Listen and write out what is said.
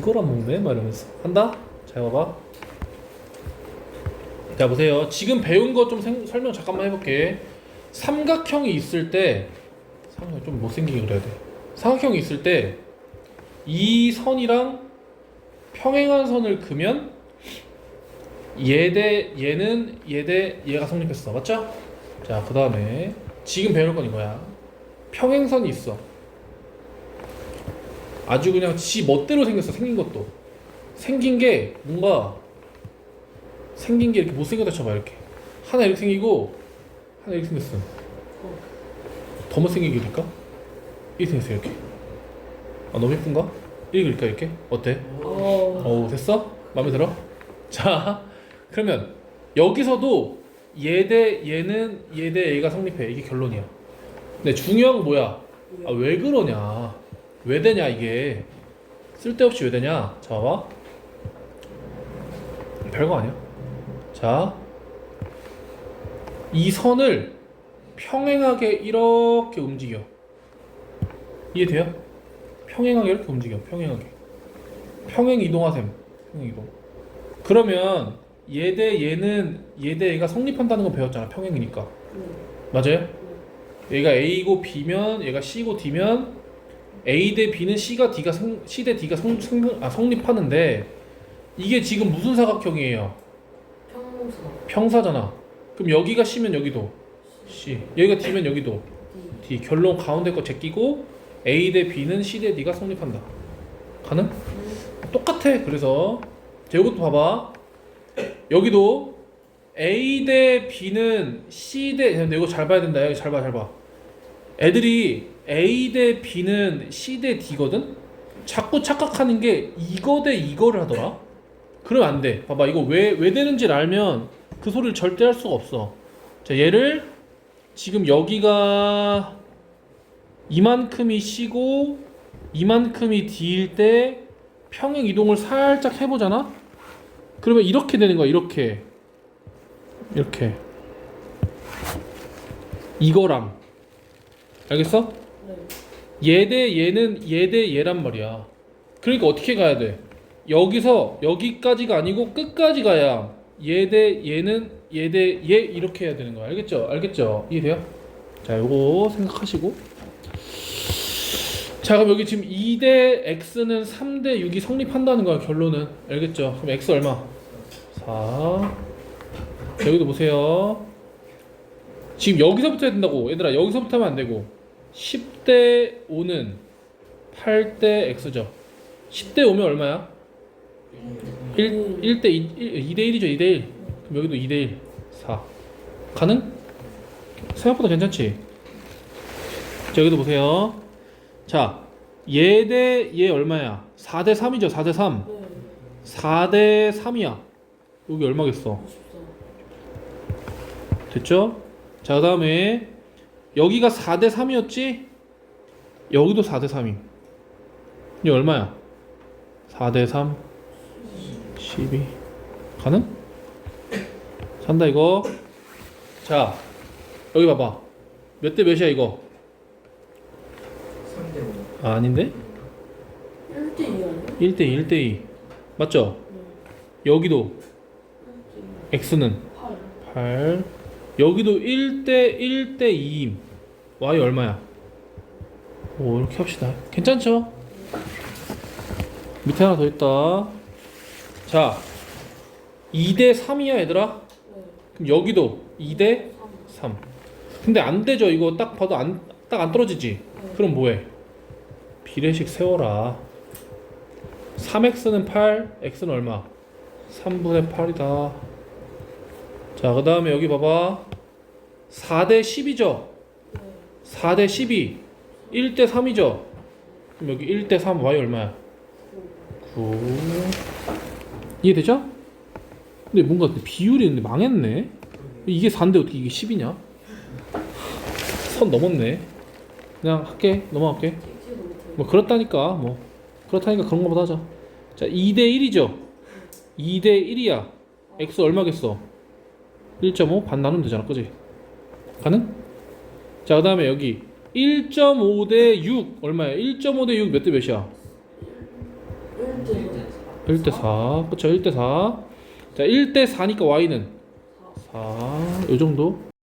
이걸 안 먹네? 막 이러면서. 한다? 자 봐봐. 자 보세요. 지금 배운 거 좀 설명 잠깐만 해볼게. 삼각형이 있을 때 삼각형 좀 못생기게 그려야 돼. 삼각형이 있을 때 이 선이랑 평행한 선을 그면 얘 대 얘는 얘 대 얘가 성립했어. 맞죠? 자 그 다음에 지금 배울 건 이거야. 평행선이 있어 아주 그냥 지 멋대로 생겼어 생긴 것도 생긴 게 뭔가 생긴 게 이렇게 못생겼다 쳐봐 이렇게 하나 이렇게 생기고 하나 이렇게 생겼어 더 못생기게 그릴까? 이렇게 생겼어 이렇게 아 너무 예쁜가? 이렇게 그릴까 이렇게? 어때? 어. 어우 됐어? 마음에 들어? 자 그러면 여기서도 얘 대 얘는 얘 대 얘가 성립해 이게 결론이야 근데 중요한 건 뭐야 아 왜 그러냐 왜 되냐 이게? 쓸데없이 왜 되냐? 자 봐봐. 별거 아니야. 자 이 선을 평행하게 이렇게 움직여. 이해돼요? 평행하게 이렇게 움직여 평행하게. 평행 이동하셈 평행 이동. 그러면 얘 대 얘는 얘 대 얘가 성립한다는 거 배웠잖아 평행이니까. 맞아요? 얘가 A고 B면 얘가 C고 D면 A 대 B는 C가 D가 성, C 대 D가 성, 성, 아, 성립하는데 이게 지금 무슨 사각형이에요? 평사. 평사잖아. 그럼 여기가 C면 여기도 C, 여기가 D면 여기도. D. 결론 가운데 거 제끼고 A 대 B는 C 대 D가 성립한다. 가능? 똑같아. 그래서 자, 이것도 봐봐. 여기도 A 대 B는 C 대 근데 이거 잘 봐야 된다. 여기 잘 봐, 잘 봐. 애들이 A 대 B는 C 대 D거든. 자꾸 착각하는 게 이거 대 이거를 하더라. 그러면 안 돼. 봐봐, 이거 왜 왜 되는지를 알면 그 소리를 절대 할 수가 없어. 자, 얘를 지금 여기가 이만큼이 C고 이만큼이 D일 때 평행 이동을 살짝 해보잖아. 그러면 이렇게 되는 거야. 이렇게 이렇게 이거랑 알겠어? 네. 얘대 얘는 얘대 얘란 말이야. 그러니까 어떻게 가야 돼? 여기서 여기까지가 아니고 끝까지 가야 얘대 얘는 얘대 얘 이렇게 해야 되는 거야. 알겠죠? 알겠죠? 이해돼요? 자, 요거 생각하시고. 자, 그럼 여기 지금 2대 x는 3대 6이 성립한다는 거야, 결론은. 알겠죠? 그럼 x 얼마? 4. 여기도 보세요. 지금 여기서부터 해야 된다고. 얘들아, 여기서부터 하면 안 되고. 10대 5는 8대 x죠. 10대 5면 얼마야? 1, 1대 2, 2대 1이죠. 2대 1. 그럼 여기도 2대 1. 4. 가능? 생각보다 괜찮지? 자, 여기도 보세요. 자, 얘 대 얘 얼마야? 4대 3이죠. 4대 3. 네. 4대 3이야. 여기 얼마겠어? 54. 됐죠? 자, 그 다음에 여기가 4대 3이었지? 여기도 4대 3임. 이 얼마야? 4대 3, 12. 가능? 산다, 이거. 자, 여기 봐봐. 몇 대 몇이야, 이거? 3대 5. 아, 아닌데? 1대 2 아니야? 1대 2, 1대 2. 맞죠? 네. 여기도 1대 2. x는 8. 8. 여기도 1대 1대 2임. y 얼마야? 오, 이렇게 합시다. 괜찮죠? 밑에 하나 더 있다. 자, 2대 3이야, 얘들아. 네. 그럼 여기도 2대 3. 3. 근데 안 되죠? 이거 딱 봐도 안, 딱 안 떨어지지? 네. 그럼 뭐해? 비례식 세워라. 3x는 8, x는 얼마? 3분의 8이다. 자, 그 다음에 여기 봐봐. 4대 10이죠? 네. 4대 12. 1대 3이죠? 그럼 여기 1대 3, y 얼마야? 9. 이해되죠? 근데 뭔가 비율이 근데 망했네. 이게 4인데 어떻게 이게 10이냐? 선 넘었네. 그냥 할게. 넘어갈게. 뭐 그렇다니까 뭐 그렇다니까 그런 거보다 하자 자 2대 1이죠 2대 1이야 x 얼마겠어 1.5 반 나누면 되잖아 그지 가능? 자 그 다음에 여기 1.5 대 6 얼마야 1.5 대 6 몇 대 몇이야 1 1대 1대 4. 그쵸, 1대 4. 자, 1대 4니까 y는 4. 요 정도?